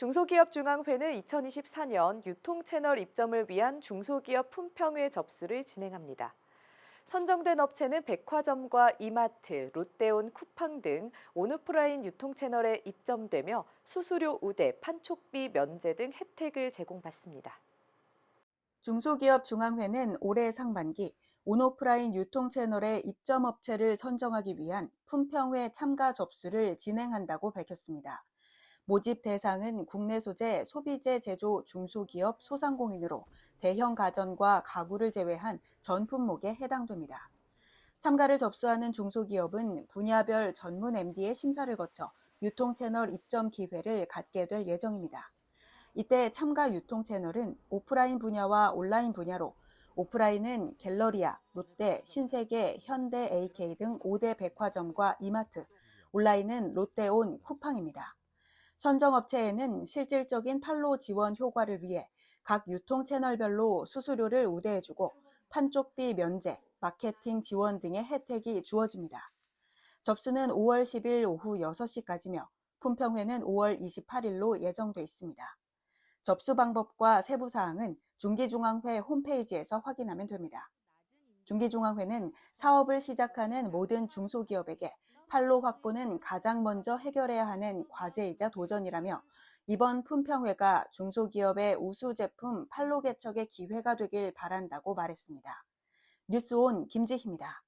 중소기업중앙회는 2024년 유통채널 입점을 위한 중소기업 품평회 접수를 진행합니다. 선정된 업체는 백화점과 이마트, 롯데온 쿠팡 등 온오프라인 유통채널에 입점되며 수수료 우대, 판촉비 면제 등 혜택을 제공받습니다. 중소기업 중앙회는 올해 상반기 온오프라인 유통채널의 입점업체를 선정하기 위한 품평회 참가 접수를 진행한다고 밝혔습니다. 모집 대상은 국내 소재 소비재 제조 중소기업 소상공인으로 대형 가전과 가구를 제외한 전 품목에 해당됩니다. 참가를 접수하는 중소기업은 분야별 전문 MD의 심사를 거쳐 유통 채널 입점 기회를 갖게 될 예정입니다. 이때 참가 유통 채널은 오프라인 분야와 온라인 분야로 오프라인은 갤러리아, 롯데, 신세계, 현대, AK 등 5대 백화점과 이마트, 온라인은 롯데온, 쿠팡입니다. 선정업체에는 실질적인 판로 지원 효과를 위해 각 유통 채널별로 수수료를 우대해주고 판촉비 면제, 마케팅 지원 등의 혜택이 주어집니다. 접수는 5월 10일 오후 6시까지며 품평회는 5월 28일로 예정돼 있습니다. 접수 방법과 세부 사항은 중기중앙회 홈페이지에서 확인하면 됩니다. 중기중앙회는 사업을 시작하는 모든 중소기업에게 판로 확보는 가장 먼저 해결해야 하는 과제이자 도전이라며 이번 품평회가 중소기업의 우수 제품 판로 개척의 기회가 되길 바란다고 말했습니다. 뉴스온 김지희입니다.